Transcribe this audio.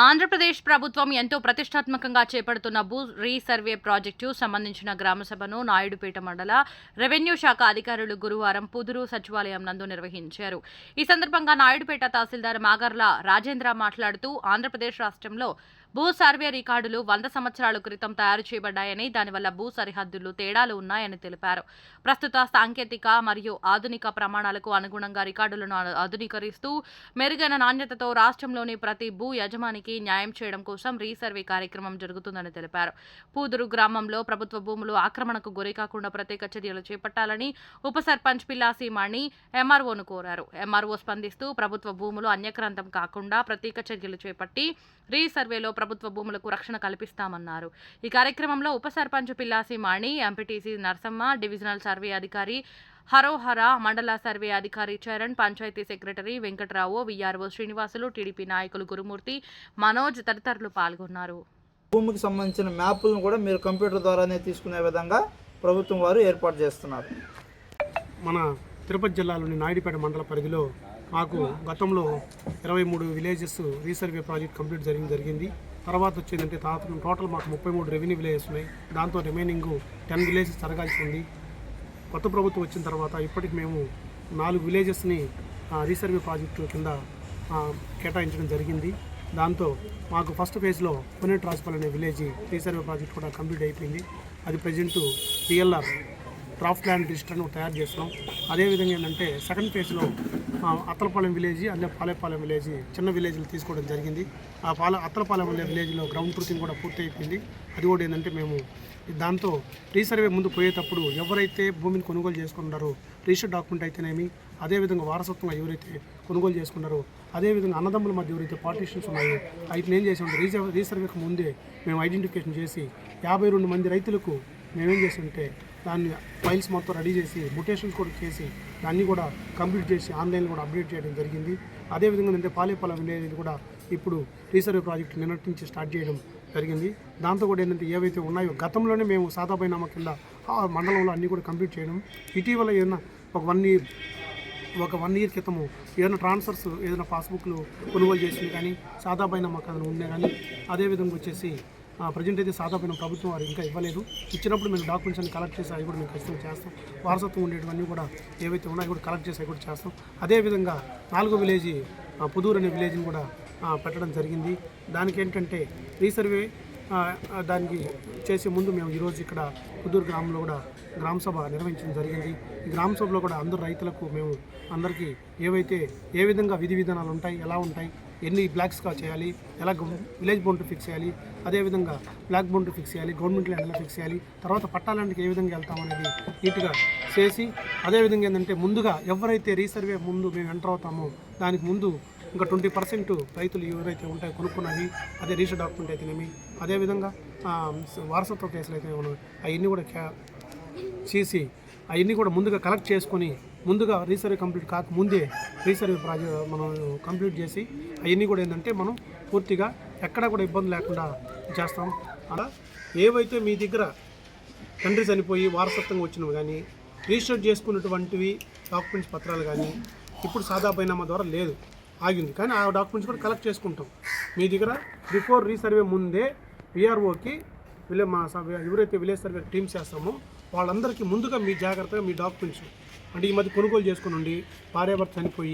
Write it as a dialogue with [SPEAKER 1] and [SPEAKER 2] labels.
[SPEAKER 1] ఆంధ్రప్రదేశ్ ప్రభుత్వం ఎంతో ప్రతిష్టాత్మకంగా చేపడుతున్న భూ రీసర్వే ప్రాజెక్టు సంబంధించిన గ్రామసభను నాయుడుపేట మండల రెవెన్యూ శాఖ అధికారులు గురువారం పుదురు సచివాలయం నందు నిర్వహించారు. ఈ సందర్భంగా నాయుడుపేట తహసీల్దార్ మాగర్ల రాజేంద్ర మాట్లాడుతూ ఆంధ్రప్రదేశ్ రాష్ట్రంలో భూ సర్వే రికార్డులు వంద సంవత్సరాల క్రితం తయారు చేయబడ్డాయని దానివల్ల భూ సరిహద్దులు తేడాలు ఉన్నాయని తెలిపారు. ప్రస్తుత సాంకేతిక మరియు ఆధునిక ప్రమాణాలకు అనుగుణంగా రికార్డులను ఆధునీకరిస్తూ మెరుగైన నాణ్యతతో రాష్ట్రంలోని ప్రతి భూ యజమానికి న్యాయం చేయడం కోసం రీసర్వే కార్యక్రమం జరుగుతుందని తెలిపారు. పూదురు గ్రామంలో ప్రభుత్వ భూములు ఆక్రమణకు గురి కాకుండా ప్రత్యేక చర్యలు చేపట్టాలని ఉప సర్పంచ్ పిల్లాసి మణి ఎంఆర్ఓను కోరారు. ఎంఆర్ఓ స్పందిస్తూ ప్రభుత్వ భూములు అన్యక్రాంతం కాకుండా ప్రత్యేక చర్యలు చేపట్టి రీసర్వేలో ప్రభుత్వ భూములకు రక్షణ కల్పిస్తామన్నారు. ఈ కార్యక్రమంలో ఉప సర్పంచ్ పిల్లాసి Mani MPTC Narasamma divisional survey అధికారి హరోహర మండల సర్వే అధికారి Charan panchayat secretary Venkatrao VRO Srinivasulu TDP నాయకులు గురుమూర్తి మనోజ్ తదితరులు పాల్గొన్నారు.
[SPEAKER 2] భూమికి సంబంధించిన మ్యాపులను కూడా మీరు కంప్యూటర్ ద్వారానే తీసుకునే విధంగా ప్రభుత్వం వారు ఏర్పాటు చేస్తున్నారు.
[SPEAKER 3] మన తిరుపతి జిల్లాలోని నాయుడుపేట మండల పరిధిలో మాకు గతంలో ఇరవై మూడు విలేజెస్ రీసర్వే ప్రాజెక్ట్ కంప్లీట్ జరిగి జరిగింది. తర్వాత వచ్చేదంటే తాత టోటల్ మాకు ముప్పై మూడు రెవెన్యూ విలేజెస్ ఉన్నాయి. దాంతో రిమైనింగ్ టెన్ విలేజెస్ జరగాల్సింది కొత్త ప్రభుత్వం వచ్చిన తర్వాత ఇప్పటికి మేము నాలుగు విలేజెస్ని రీసర్వే ప్రాజెక్టు కింద కేటాయించడం జరిగింది. దాంతో మాకు ఫస్ట్ ఫేజ్లో పునెట్ రాజపాల్ అనే విలేజ్ రీసర్వే ప్రాజెక్ట్ కూడా కంప్లీట్ అయిపోయింది. అది ప్రజెంటు పిఎల్ఆర్ డ్రాఫ్ట్ ల్యాండ్ రిజిస్టర్ను తయారు చేస్తున్నాం. అదేవిధంగా ఏంటంటే సెకండ్ ఫేజ్లో అత్తలపాలెం విలేజ్ అల్లే పాలేపాలెం విలేజ్ చిన్న విలేజ్లు తీసుకోవడం జరిగింది. ఆ పాల అత్తలపాలెం విలేజ్లో గ్రౌండ్ ట్రూతింగ్ కూడా పూర్తి అయిపోయింది అది కూడా ఏంటంటే మేము దాంతో రీసర్వే ముందు పోయేటప్పుడు ఎవరైతే భూమిని కొనుగోలు చేసుకున్నారో రిజిస్టర్ డాక్యుమెంట్ అయితేనేమి అదేవిధంగా వారసత్వంగా ఎవరైతే కొనుగోలు చేసుకున్నారో అదేవిధంగా అన్నదమ్ముల మధ్య ఎవరైతే పార్టీషన్స్ ఉన్నాయో అయితే ఏం చేసామంటే రీసర్వే రీసర్వేకి ముందే మేము ఐడెంటిఫికేషన్ చేసి యాభై రెండు మంది రైతులకు మేమేం చేసామంటే దాన్ని ఫైల్స్ మొత్తం రెడీ చేసి ముటేషన్స్ కూడా చేసి దాన్ని కూడా కంప్లీట్ చేసి ఆన్లైన్లో కూడా అప్డేట్ చేయడం జరిగింది. అదేవిధంగా అంటే పాలేపాలెం విలేజ్ కూడా ఇప్పుడు రీసర్వే ప్రాజెక్ట్ నిన్నటి నుంచి స్టార్ట్ చేయడం జరిగింది. దాంతో కూడా ఏంటంటే ఏవైతే ఉన్నాయో గతంలోనే మేము సాదాబైనామా కింద ఆ మండలంలో అన్నీ కూడా కంప్లీట్ చేయడం. ఇటీవల ఏదైనా ఒక వన్ ఇయర్ ఒక వన్ ఇయర్ క్రితము ఏదైనా ట్రాన్స్ఫర్స్ ఏదైనా పాస్బుక్లు కొనుగోలు చేసింది కానీ సాదాబైనామా కథను ఉన్నాయి కానీ అదేవిధంగా వచ్చేసి ప్రజెంట్ అయితే సాదాపైన ప్రభుత్వం వారు ఇంకా ఇవ్వలేదు. ఇచ్చినప్పుడు మేము డాక్యుమెంట్స్ అన్ని కలెక్ట్ చేసి అవి కూడా మేము ఖచ్చితంగా చేస్తాం. వారసత్వం ఉండేటివన్నీ కూడా ఏవైతే ఉన్నాయో కూడా కలెక్ట్ చేసి అవి కూడా చేస్తాం. అదేవిధంగా నాలుగో విలేజ్ పుదూరు అనే విలేజ్ని కూడా పెట్టడం జరిగింది. దానికి ఏంటంటే రీసర్వే దానికి చేసే ముందు మేము ఈరోజు ఇక్కడ పుదూరు గ్రామంలో కూడా గ్రామ సభ నిర్వహించడం జరిగింది. ఈ గ్రామ సభలో కూడా అందరు రైతులకు మేము అందరికీ ఏవైతే ఏ విధంగా విధి విధానాలు ఉంటాయి ఎలా ఉంటాయి ఎన్ని బ్లాక్స్గా చేయాలి ఎలా విలేజ్ బౌండరీ ఫిక్స్ చేయాలి అదేవిధంగా బ్లాక్ బౌండరీ ఫిక్స్ చేయాలి గవర్నమెంట్ ల్యాండ్ ఎలా ఫిక్స్ చేయాలి తర్వాత పట్టాలాంటికి ఏ విధంగా వెళ్తాం అనేది నీట్గా చేసి అదేవిధంగా ఏంటంటే ముందుగా ఎవరైతే రీసర్వే ముందు మేము ఎంటర్ అవుతామో దానికి ముందు ఇంకా ట్వంటీ పర్సెంట్ రైతులు ఎవరైతే ఉంటాయో కొనుక్కున్నవి అదే రిజిస్టర్ డాక్యుమెంట్ అయితేనేమి? అదేవిధంగా వారసత్వ కేసులు అయితే ఉన్నాయో అవన్నీ కూడా క్యా- చేసి అవన్నీ కూడా ముందుగా కలెక్ట్ చేసుకొని ముందుగా రీసర్వే కంప్లీట్ కాకముందే రీసర్వే ప్రాజెక్ట్ మనం కంప్లీట్ చేసి అవన్నీ కూడా ఏంటంటే మనం పూర్తిగా ఎక్కడా కూడా ఇబ్బంది లేకుండా చేస్తాం. అలా ఏవైతే మీ దగ్గర తండ్రి చనిపోయి వారసత్వంగా వచ్చినవి కానీ రిజిస్టర్ చేసుకున్నటువంటివి డాక్యుమెంట్స్ పత్రాలు కానీ ఇప్పుడు సాదా బైనామా ద్వారా లేదు. ఆగింది. కానీ ఆ డాక్యుమెంట్స్ కూడా కలెక్ట్ చేసుకుంటాం. మీ దగ్గర బిఫోర్ రీసర్వే ముందే విఆర్ఓకి విలే మా ఎవరైతే విలేజ్ సర్వే టీమ్స్ చేస్తామో వాళ్ళందరికీ ముందుగా మీ జాగ్రత్తగా మీ డాక్యుమెంట్స్. అంటే ఈ మధ్య కొనుగోలు చేసుకుని ఉండి భార్యాభర్త చనిపోయి